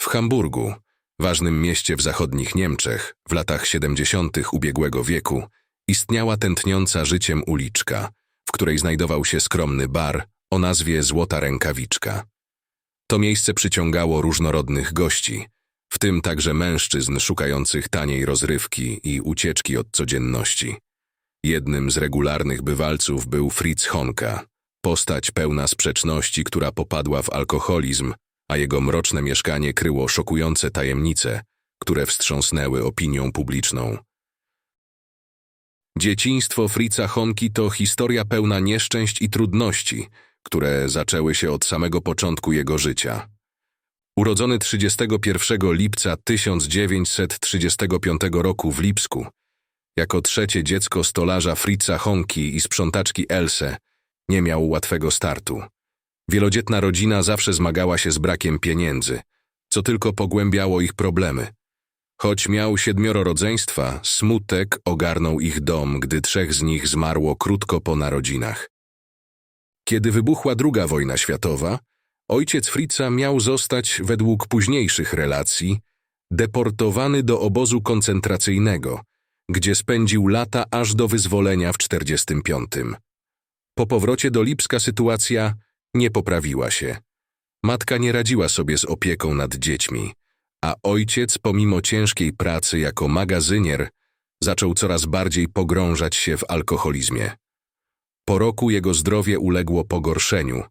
W Hamburgu, ważnym mieście w zachodnich Niemczech, w latach 70. ubiegłego wieku, istniała tętniąca życiem uliczka, w której znajdował się skromny bar o nazwie Złota Rękawiczka. To miejsce przyciągało różnorodnych gości, w tym także mężczyzn szukających taniej rozrywki i ucieczki od codzienności. Jednym z regularnych bywalców był Fritz Honka, postać pełna sprzeczności, która popadła w alkoholizm, a jego mroczne mieszkanie kryło szokujące tajemnice, które wstrząsnęły opinią publiczną. Dzieciństwo Fritza Honki to historia pełna nieszczęść i trudności, które zaczęły się od samego początku jego życia. Urodzony 31 lipca 1935 roku w Lipsku, jako trzecie dziecko stolarza Fritza Honki i sprzątaczki Else, nie miał łatwego startu. Wielodzietna rodzina zawsze zmagała się z brakiem pieniędzy, co tylko pogłębiało ich problemy. Choć miał siedmioro rodzeństwa, smutek ogarnął ich dom, gdy trzech z nich zmarło krótko po narodzinach. Kiedy wybuchła II wojna światowa, ojciec Fritza miał zostać, według późniejszych relacji, deportowany do obozu koncentracyjnego, gdzie spędził lata aż do wyzwolenia w 1945. Po powrocie do Lipska sytuacja nie poprawiła się. Matka nie radziła sobie z opieką nad dziećmi, a ojciec, pomimo ciężkiej pracy jako magazynier, zaczął coraz bardziej pogrążać się w alkoholizmie. Po roku jego zdrowie uległo pogorszeniu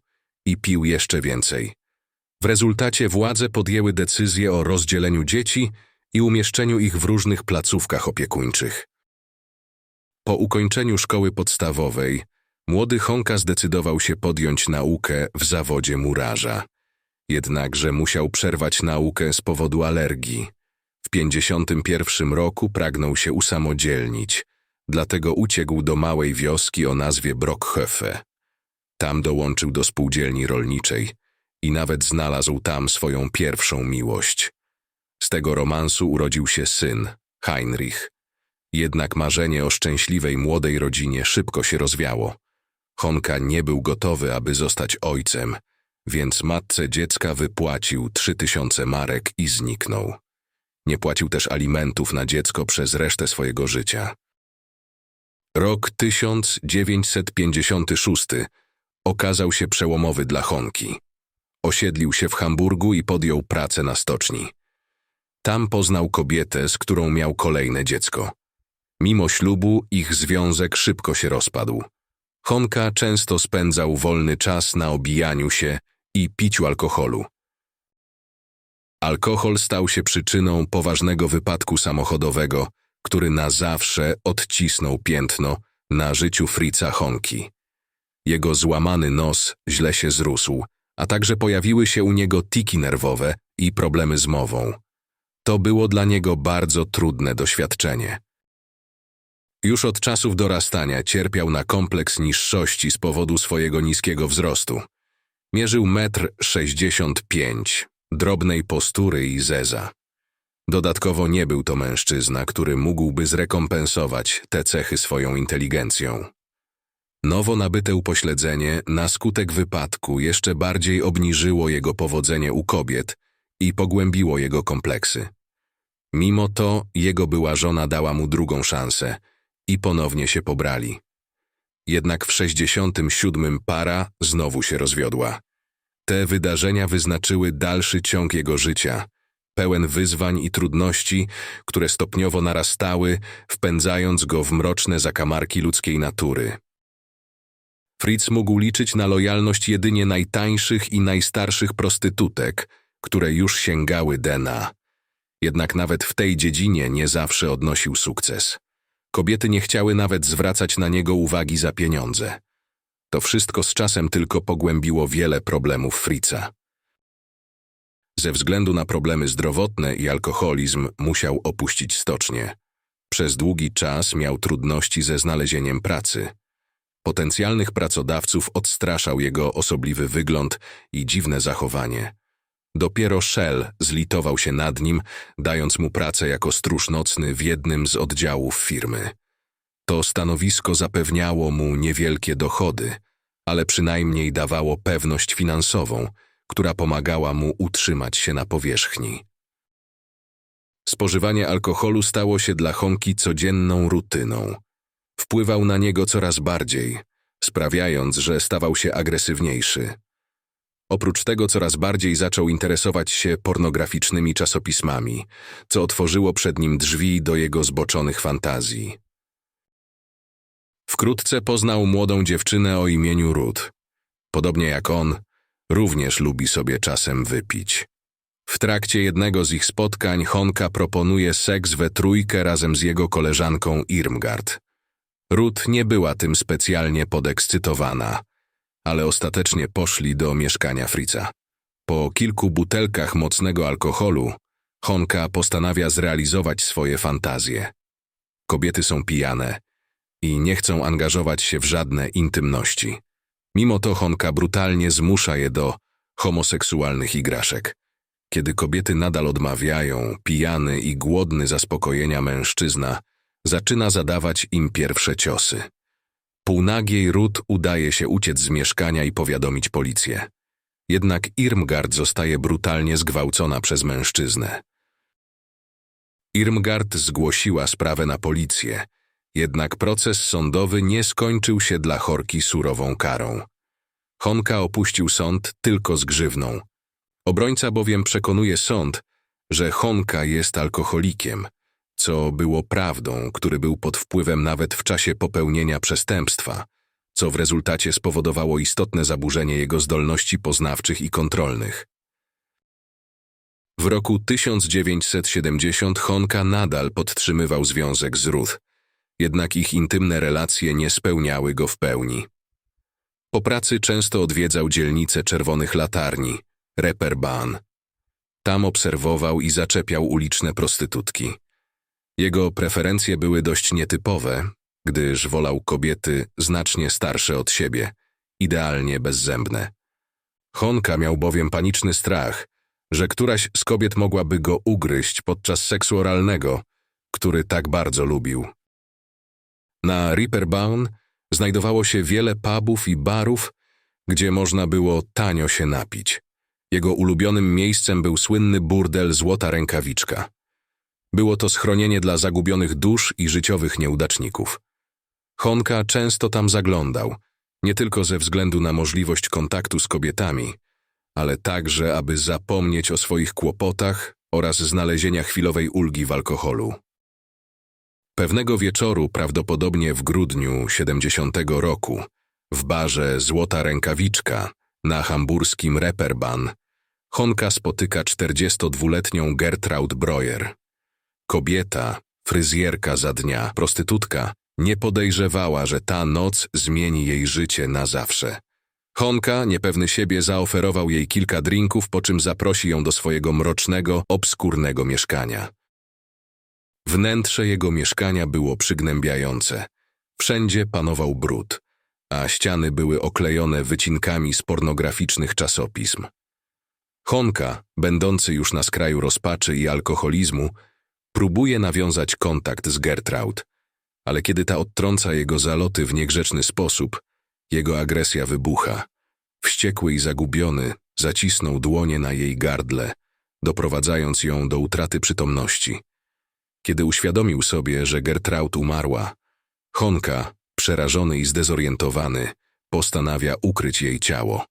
i pił jeszcze więcej. W rezultacie władze podjęły decyzję o rozdzieleniu dzieci i umieszczeniu ich w różnych placówkach opiekuńczych. Po ukończeniu szkoły podstawowej młody Honka zdecydował się podjąć naukę w zawodzie murarza. Jednakże musiał przerwać naukę z powodu alergii. W 51 roku pragnął się usamodzielnić, dlatego uciekł do małej wioski o nazwie Brockhöfe. Tam dołączył do spółdzielni rolniczej i nawet znalazł tam swoją pierwszą miłość. Z tego romansu urodził się syn, Heinrich. Jednak marzenie o szczęśliwej młodej rodzinie szybko się rozwiało. Honka nie był gotowy, aby zostać ojcem, więc matce dziecka wypłacił trzy tysiące marek i zniknął. Nie płacił też alimentów na dziecko przez resztę swojego życia. Rok 1956 okazał się przełomowy dla Honki. Osiedlił się w Hamburgu i podjął pracę na stoczni. Tam poznał kobietę, z którą miał kolejne dziecko. Mimo ślubu ich związek szybko się rozpadł. Honka często spędzał wolny czas na obijaniu się i piciu alkoholu. Alkohol stał się przyczyną poważnego wypadku samochodowego, który na zawsze odcisnął piętno na życiu Fritza Honki. Jego złamany nos źle się zrósł, a także pojawiły się u niego tiki nerwowe i problemy z mową. To było dla niego bardzo trudne doświadczenie. Już od czasów dorastania cierpiał na kompleks niższości z powodu swojego niskiego wzrostu. Mierzył metr sześćdziesiąt pięć, drobnej postury i zeza. Dodatkowo nie był to mężczyzna, który mógłby zrekompensować te cechy swoją inteligencją. Nowo nabyte upośledzenie na skutek wypadku jeszcze bardziej obniżyło jego powodzenie u kobiet i pogłębiło jego kompleksy. Mimo to jego była żona dała mu drugą szansę i ponownie się pobrali. Jednak w 67 para znowu się rozwiodła. Te wydarzenia wyznaczyły dalszy ciąg jego życia, pełen wyzwań i trudności, które stopniowo narastały, wpędzając go w mroczne zakamarki ludzkiej natury. Fritz mógł liczyć na lojalność jedynie najtańszych i najstarszych prostytutek, które już sięgały Dena. Jednak nawet w tej dziedzinie nie zawsze odnosił sukces. Kobiety nie chciały nawet zwracać na niego uwagi za pieniądze. To wszystko z czasem tylko pogłębiło wiele problemów Fritza. Ze względu na problemy zdrowotne i alkoholizm musiał opuścić stocznię. Przez długi czas miał trudności ze znalezieniem pracy. Potencjalnych pracodawców odstraszał jego osobliwy wygląd i dziwne zachowanie. Dopiero Shell zlitował się nad nim, dając mu pracę jako stróż nocny w jednym z oddziałów firmy. To stanowisko zapewniało mu niewielkie dochody, ale przynajmniej dawało pewność finansową, która pomagała mu utrzymać się na powierzchni. Spożywanie alkoholu stało się dla Honki codzienną rutyną. Wpływał na niego coraz bardziej, sprawiając, że stawał się agresywniejszy. Oprócz tego coraz bardziej zaczął interesować się pornograficznymi czasopismami, co otworzyło przed nim drzwi do jego zboczonych fantazji. Wkrótce poznał młodą dziewczynę o imieniu Ruth. Podobnie jak on, również lubi sobie czasem wypić. W trakcie jednego z ich spotkań Honka proponuje seks we trójkę razem z jego koleżanką Irmgard. Ruth nie była tym specjalnie podekscytowana, ale ostatecznie poszli do mieszkania Fritza. Po kilku butelkach mocnego alkoholu Honka postanawia zrealizować swoje fantazje. Kobiety są pijane i nie chcą angażować się w żadne intymności. Mimo to Honka brutalnie zmusza je do homoseksualnych igraszek. Kiedy kobiety nadal odmawiają, pijany i głodny zaspokojenia mężczyzna zaczyna zadawać im pierwsze ciosy. Półnagiej Ruth udaje się uciec z mieszkania i powiadomić policję. Jednak Irmgard zostaje brutalnie zgwałcona przez mężczyznę. Irmgard zgłosiła sprawę na policję, jednak proces sądowy nie skończył się dla Horki surową karą. Honka opuścił sąd tylko z grzywną. Obrońca bowiem przekonuje sąd, że Honka jest alkoholikiem, co było prawdą, który był pod wpływem nawet w czasie popełnienia przestępstwa, co w rezultacie spowodowało istotne zaburzenie jego zdolności poznawczych i kontrolnych. W roku 1970 Honka nadal podtrzymywał związek z Ruth, jednak ich intymne relacje nie spełniały go w pełni. Po pracy często odwiedzał dzielnicę Czerwonych Latarni, Reeperbahn. Tam obserwował i zaczepiał uliczne prostytutki. Jego preferencje były dość nietypowe, gdyż wolał kobiety znacznie starsze od siebie, idealnie bezzębne. Honka miał bowiem paniczny strach, że któraś z kobiet mogłaby go ugryźć podczas seksu oralnego, który tak bardzo lubił. Na Reeperbahn znajdowało się wiele pubów i barów, gdzie można było tanio się napić. Jego ulubionym miejscem był słynny burdel Złota Rękawiczka. Było to schronienie dla zagubionych dusz i życiowych nieudaczników. Honka często tam zaglądał, nie tylko ze względu na możliwość kontaktu z kobietami, ale także, aby zapomnieć o swoich kłopotach oraz znalezienia chwilowej ulgi w alkoholu. Pewnego wieczoru, prawdopodobnie w grudniu 70 roku, w barze Złota Rękawiczka na hamburskim Reeperbahn, Honka spotyka 42-letnią Gertraud Breuer. Kobieta, fryzjerka za dnia, prostytutka, nie podejrzewała, że ta noc zmieni jej życie na zawsze. Honka, niepewny siebie, zaoferował jej kilka drinków, po czym zaprosi ją do swojego mrocznego, obskurnego mieszkania. Wnętrze jego mieszkania było przygnębiające. Wszędzie panował brud, a ściany były oklejone wycinkami z pornograficznych czasopism. Honka, będący już na skraju rozpaczy i alkoholizmu, próbuje nawiązać kontakt z Gertraud, ale kiedy ta odtrąca jego zaloty w niegrzeczny sposób, jego agresja wybucha. Wściekły i zagubiony zacisnął dłonie na jej gardle, doprowadzając ją do utraty przytomności. Kiedy uświadomił sobie, że Gertraud umarła, Honka, przerażony i zdezorientowany, postanawia ukryć jej ciało.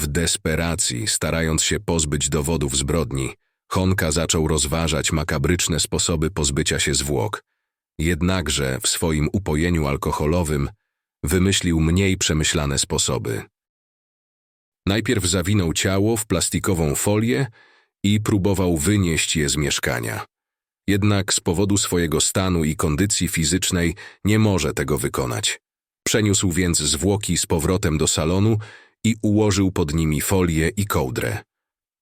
W desperacji, starając się pozbyć dowodów zbrodni, Honka zaczął rozważać makabryczne sposoby pozbycia się zwłok. Jednakże w swoim upojeniu alkoholowym wymyślił mniej przemyślane sposoby. Najpierw zawinął ciało w plastikową folię i próbował wynieść je z mieszkania. Jednak z powodu swojego stanu i kondycji fizycznej nie może tego wykonać. Przeniósł więc zwłoki z powrotem do salonu i ułożył pod nimi folię i kołdrę.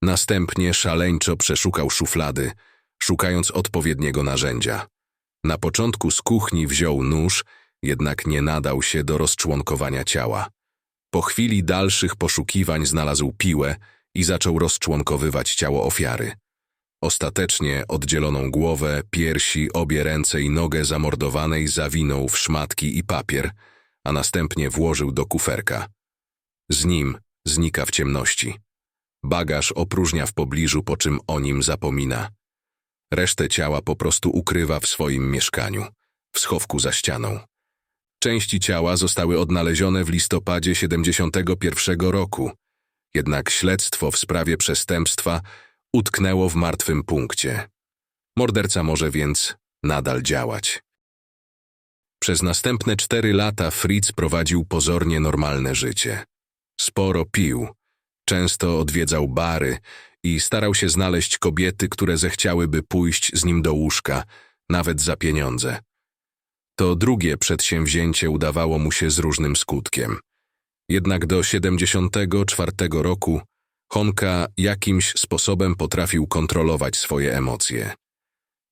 Następnie szaleńczo przeszukał szuflady, szukając odpowiedniego narzędzia. Na początku z kuchni wziął nóż, jednak nie nadał się do rozczłonkowania ciała. Po chwili dalszych poszukiwań znalazł piłę i zaczął rozczłonkowywać ciało ofiary. Ostatecznie oddzieloną głowę, piersi, obie ręce i nogę zamordowanej zawinął w szmatki i papier, a następnie włożył do kuferka. Z nim znika w ciemności. Bagaż opróżnia w pobliżu, po czym o nim zapomina. Resztę ciała po prostu ukrywa w swoim mieszkaniu, w schowku za ścianą. Części ciała zostały odnalezione w listopadzie 71 roku, jednak śledztwo w sprawie przestępstwa utknęło w martwym punkcie. Morderca może więc nadal działać. Przez następne cztery lata Fritz prowadził pozornie normalne życie. Sporo pił, często odwiedzał bary i starał się znaleźć kobiety, które zechciałyby pójść z nim do łóżka, nawet za pieniądze. To drugie przedsięwzięcie udawało mu się z różnym skutkiem. Jednak do 74 roku Honka jakimś sposobem potrafił kontrolować swoje emocje.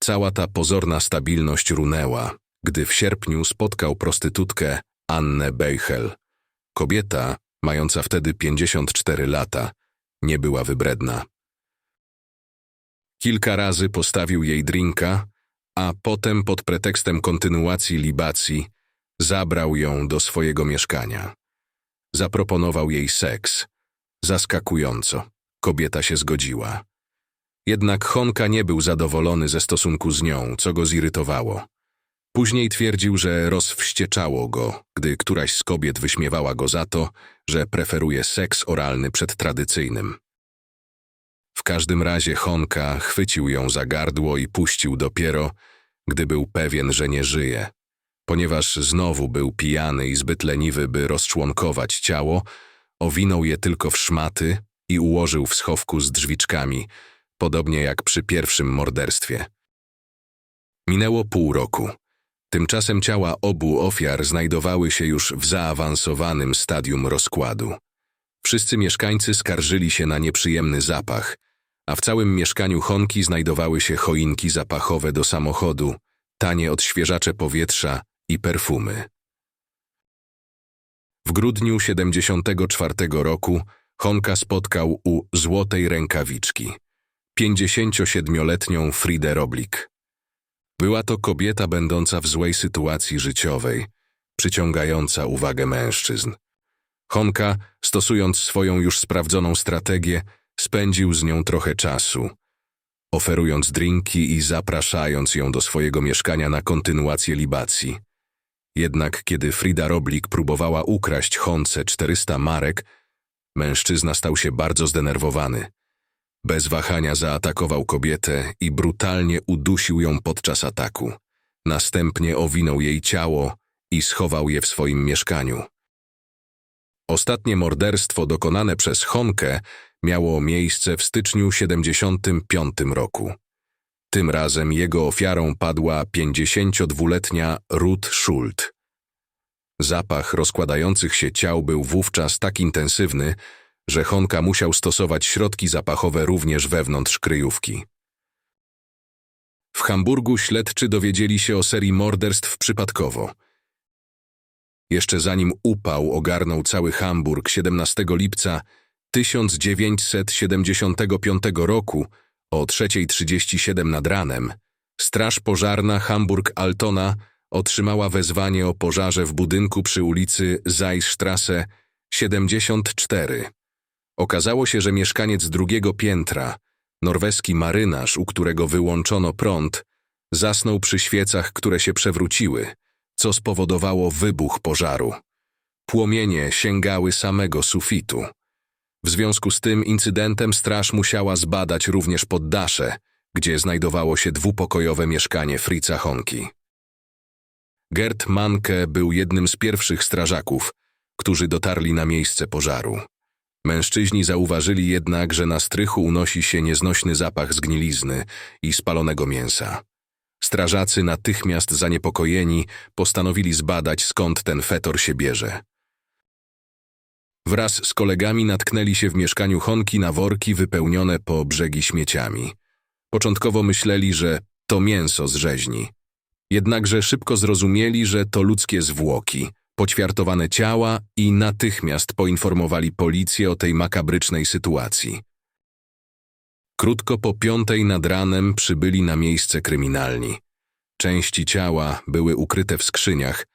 Cała ta pozorna stabilność runęła, gdy w sierpniu spotkał prostytutkę Annę Beichel. Kobieta, mająca wtedy 54 lata, nie była wybredna. Kilka razy postawił jej drinka, a potem pod pretekstem kontynuacji libacji zabrał ją do swojego mieszkania. Zaproponował jej seks. Zaskakująco. Kobieta się zgodziła. Jednak Honka nie był zadowolony ze stosunku z nią, co go zirytowało. Później twierdził, że rozwścieczało go, gdy któraś z kobiet wyśmiewała go za to, że preferuje seks oralny przed tradycyjnym. W każdym razie Honka chwycił ją za gardło i puścił dopiero, gdy był pewien, że nie żyje. Ponieważ znowu był pijany i zbyt leniwy, by rozczłonkować ciało, owinął je tylko w szmaty i ułożył w schowku z drzwiczkami, podobnie jak przy pierwszym morderstwie. Minęło pół roku. Tymczasem ciała obu ofiar znajdowały się już w zaawansowanym stadium rozkładu. Wszyscy mieszkańcy skarżyli się na nieprzyjemny zapach, a w całym mieszkaniu Honki znajdowały się choinki zapachowe do samochodu, tanie odświeżacze powietrza i perfumy. W grudniu 74 roku Honka spotkał u Złotej Rękawiczki 57-letnią Fridę Roblik. Była to kobieta będąca w złej sytuacji życiowej, przyciągająca uwagę mężczyzn. Honka, stosując swoją już sprawdzoną strategię, spędził z nią trochę czasu, oferując drinki i zapraszając ją do swojego mieszkania na kontynuację libacji. Jednak kiedy Frida Roblik próbowała ukraść Honce 400 marek, mężczyzna stał się bardzo zdenerwowany. Bez wahania zaatakował kobietę i brutalnie udusił ją podczas ataku. Następnie owinął jej ciało i schował je w swoim mieszkaniu. Ostatnie morderstwo dokonane przez Honkę miało miejsce w styczniu 75 roku. Tym razem jego ofiarą padła 52-letnia Ruth Schult. Zapach rozkładających się ciał był wówczas tak intensywny, że Honka musiał stosować środki zapachowe również wewnątrz kryjówki. W Hamburgu śledczy dowiedzieli się o serii morderstw przypadkowo. Jeszcze zanim upał ogarnął cały Hamburg 17 lipca 1975 roku o 3.37 nad ranem, Straż Pożarna Hamburg-Altona otrzymała wezwanie o pożarze w budynku przy ulicy Zeisstrasse 74. Okazało się, że mieszkaniec drugiego piętra, norweski marynarz, u którego wyłączono prąd, zasnął przy świecach, które się przewróciły, co spowodowało wybuch pożaru. Płomienie sięgały samego sufitu. W związku z tym incydentem straż musiała zbadać również poddasze, gdzie znajdowało się dwupokojowe mieszkanie Fritza Honki. Gerd Manke był jednym z pierwszych strażaków, którzy dotarli na miejsce pożaru. Mężczyźni zauważyli jednak, że na strychu unosi się nieznośny zapach zgnilizny i spalonego mięsa. Strażacy natychmiast zaniepokojeni postanowili zbadać, skąd ten fetor się bierze. Wraz z kolegami natknęli się w mieszkaniu Honki na worki wypełnione po brzegi śmieciami. Początkowo myśleli, że to mięso z rzeźni. Jednakże szybko zrozumieli, że to ludzkie zwłoki, poćwiartowane ciała i natychmiast poinformowali policję o tej makabrycznej sytuacji. Krótko po piątej nad ranem przybyli na miejsce kryminalni. Części ciała były ukryte w skrzyniach,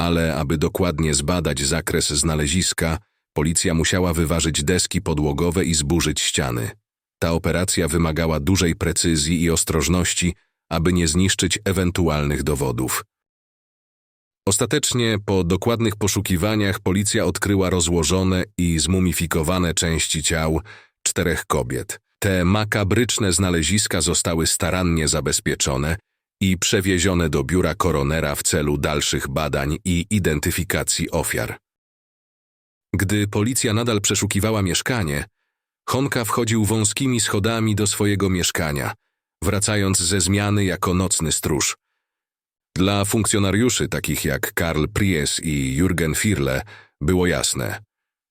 ale aby dokładnie zbadać zakres znaleziska, Policja musiała wyważyć deski podłogowe i zburzyć ściany. Ta operacja wymagała dużej precyzji i ostrożności, aby nie zniszczyć ewentualnych dowodów. Ostatecznie, po dokładnych poszukiwaniach, policja odkryła rozłożone i zmumifikowane części ciał czterech kobiet. Te makabryczne znaleziska zostały starannie zabezpieczone i przewiezione do biura koronera w celu dalszych badań i identyfikacji ofiar. Gdy policja nadal przeszukiwała mieszkanie, Honka wchodził wąskimi schodami do swojego mieszkania, wracając ze zmiany jako nocny stróż. Dla funkcjonariuszy takich jak Karl Pries i Jürgen Firle było jasne.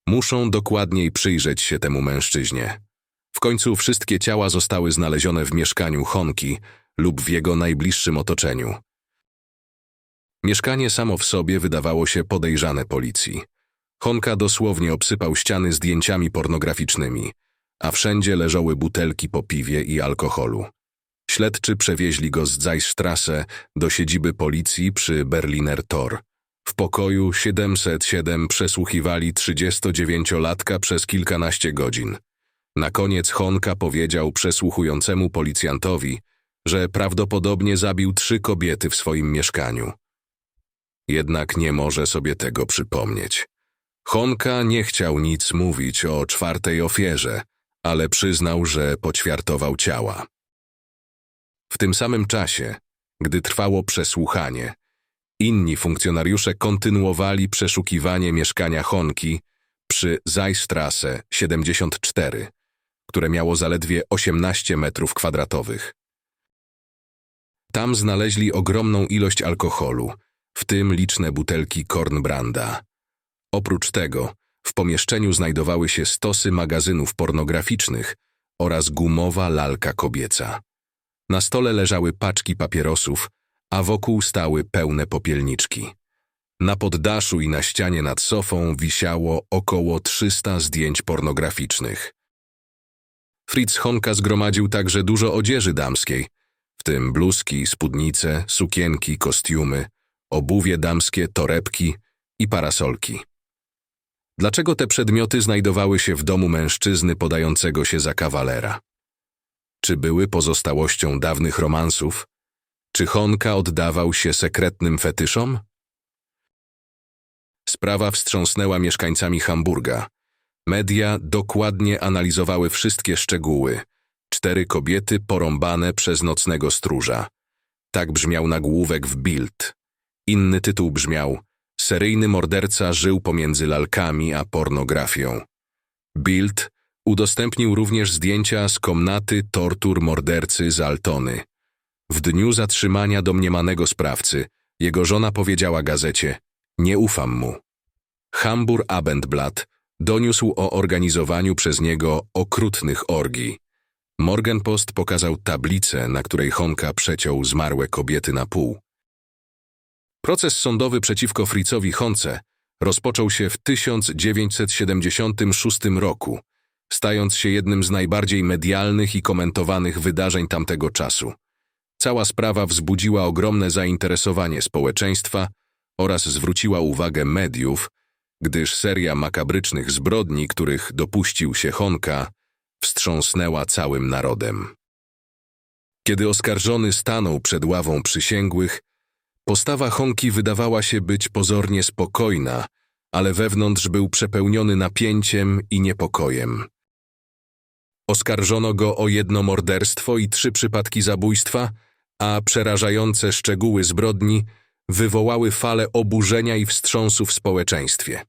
Muszą dokładniej przyjrzeć się temu mężczyźnie. W końcu wszystkie ciała zostały znalezione w mieszkaniu Honki lub w jego najbliższym otoczeniu. Mieszkanie samo w sobie wydawało się podejrzane policji. Honka dosłownie obsypał ściany zdjęciami pornograficznymi, a wszędzie leżały butelki po piwie i alkoholu. Śledczy przewieźli go z Zeissstrasse do siedziby policji przy Berliner Tor. W pokoju 707 przesłuchiwali 39-latka przez kilkanaście godzin. Na koniec Honka powiedział przesłuchującemu policjantowi, że prawdopodobnie zabił trzy kobiety w swoim mieszkaniu. Jednak nie może sobie tego przypomnieć. Honka nie chciał nic mówić o czwartej ofierze, ale przyznał, że poćwiartował ciała. W tym samym czasie, gdy trwało przesłuchanie, inni funkcjonariusze kontynuowali przeszukiwanie mieszkania Honki przy Zeisstrasse 74, które miało zaledwie 18 metrów kwadratowych. Tam znaleźli ogromną ilość alkoholu, w tym liczne butelki Kornbranda. Oprócz tego, w pomieszczeniu znajdowały się stosy magazynów pornograficznych oraz gumowa lalka kobieca. Na stole leżały paczki papierosów, a wokół stały pełne popielniczki. Na poddaszu i na ścianie nad sofą wisiało około 300 zdjęć pornograficznych. Fritz Honka zgromadził także dużo odzieży damskiej, w tym bluzki, spódnice, sukienki, kostiumy, obuwie damskie, torebki i parasolki. Dlaczego te przedmioty znajdowały się w domu mężczyzny podającego się za kawalera? Czy były pozostałością dawnych romansów? Czy Honka oddawał się sekretnym fetyszom? Sprawa wstrząsnęła mieszkańcami Hamburga. Media dokładnie analizowały wszystkie szczegóły. Cztery kobiety porąbane przez nocnego stróża. Tak brzmiał nagłówek w Bild. Inny tytuł brzmiał Seryjny morderca żył pomiędzy lalkami a pornografią. Bild udostępnił również zdjęcia z komnaty tortur mordercy z Altony. W dniu zatrzymania domniemanego sprawcy jego żona powiedziała gazecie Nie ufam mu. Hamburg Abendblatt doniósł o organizowaniu przez niego okrutnych orgii. Morgenpost pokazał tablicę, na której Honka przeciął zmarłe kobiety na pół. Proces sądowy przeciwko Fritzowi Honce rozpoczął się w 1976 roku, stając się jednym z najbardziej medialnych i komentowanych wydarzeń tamtego czasu. Cała sprawa wzbudziła ogromne zainteresowanie społeczeństwa oraz zwróciła uwagę mediów, gdyż seria makabrycznych zbrodni, których dopuścił się Honka, wstrząsnęła całym narodem. Kiedy oskarżony stanął przed ławą przysięgłych, postawa Honki wydawała się być pozornie spokojna, ale wewnątrz był przepełniony napięciem i niepokojem. Oskarżono go o jedno morderstwo i trzy przypadki zabójstwa, a przerażające szczegóły zbrodni wywołały falę oburzenia i wstrząsu w społeczeństwie.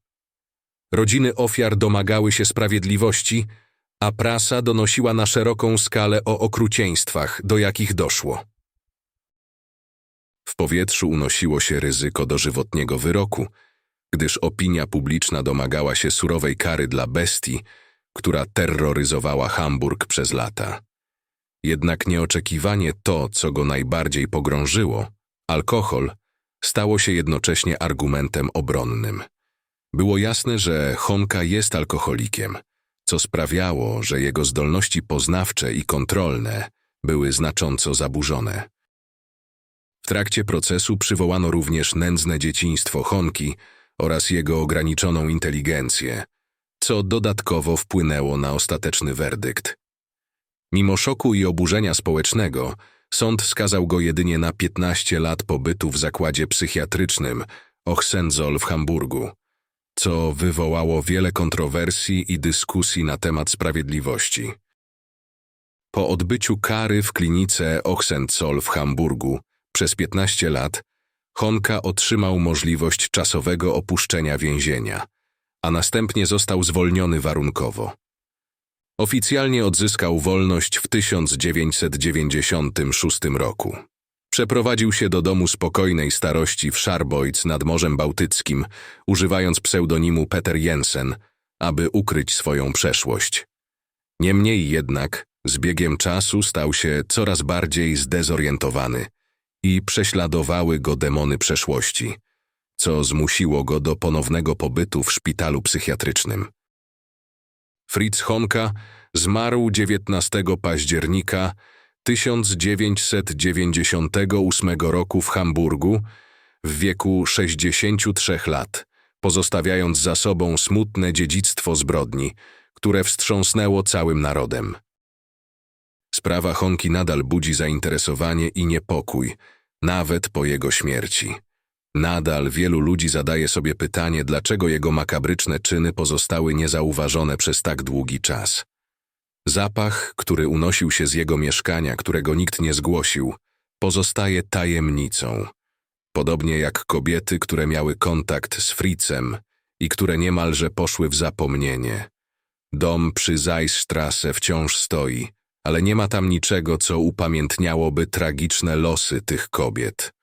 Rodziny ofiar domagały się sprawiedliwości, a prasa donosiła na szeroką skalę o okrucieństwach, do jakich doszło. W powietrzu unosiło się ryzyko dożywotniego wyroku, gdyż opinia publiczna domagała się surowej kary dla bestii, która terroryzowała Hamburg przez lata. Jednak nieoczekiwanie to, co go najbardziej pogrążyło, alkohol, stało się jednocześnie argumentem obronnym. Było jasne, że Honka jest alkoholikiem, co sprawiało, że jego zdolności poznawcze i kontrolne były znacząco zaburzone. W trakcie procesu przywołano również nędzne dzieciństwo Honki oraz jego ograniczoną inteligencję, co dodatkowo wpłynęło na ostateczny werdykt. Mimo szoku i oburzenia społecznego, sąd skazał go jedynie na 15 lat pobytu w zakładzie psychiatrycznym Ochsenzol w Hamburgu, co wywołało wiele kontrowersji i dyskusji na temat sprawiedliwości. Po odbyciu kary w klinice Ochsenzol w Hamburgu przez 15 lat, Honka otrzymał możliwość czasowego opuszczenia więzienia, a następnie został zwolniony warunkowo. Oficjalnie odzyskał wolność w 1996 roku. Przeprowadził się do domu spokojnej starości w Scharbeutz nad Morzem Bałtyckim, używając pseudonimu Peter Jensen, aby ukryć swoją przeszłość. Niemniej jednak, z biegiem czasu stał się coraz bardziej zdezorientowany i prześladowały go demony przeszłości, co zmusiło go do ponownego pobytu w szpitalu psychiatrycznym. Fritz Honka zmarł 19 października 1998 roku w Hamburgu w wieku 63 lat, pozostawiając za sobą smutne dziedzictwo zbrodni, które wstrząsnęło całym narodem. Sprawa Honki nadal budzi zainteresowanie i niepokój, nawet po jego śmierci. Nadal wielu ludzi zadaje sobie pytanie, dlaczego jego makabryczne czyny pozostały niezauważone przez tak długi czas. Zapach, który unosił się z jego mieszkania, którego nikt nie zgłosił, pozostaje tajemnicą. Podobnie jak kobiety, które miały kontakt z Fritzem i które niemalże poszły w zapomnienie. Dom przy Zeissstrasse wciąż stoi, ale nie ma tam niczego, co upamiętniałoby tragiczne losy tych kobiet.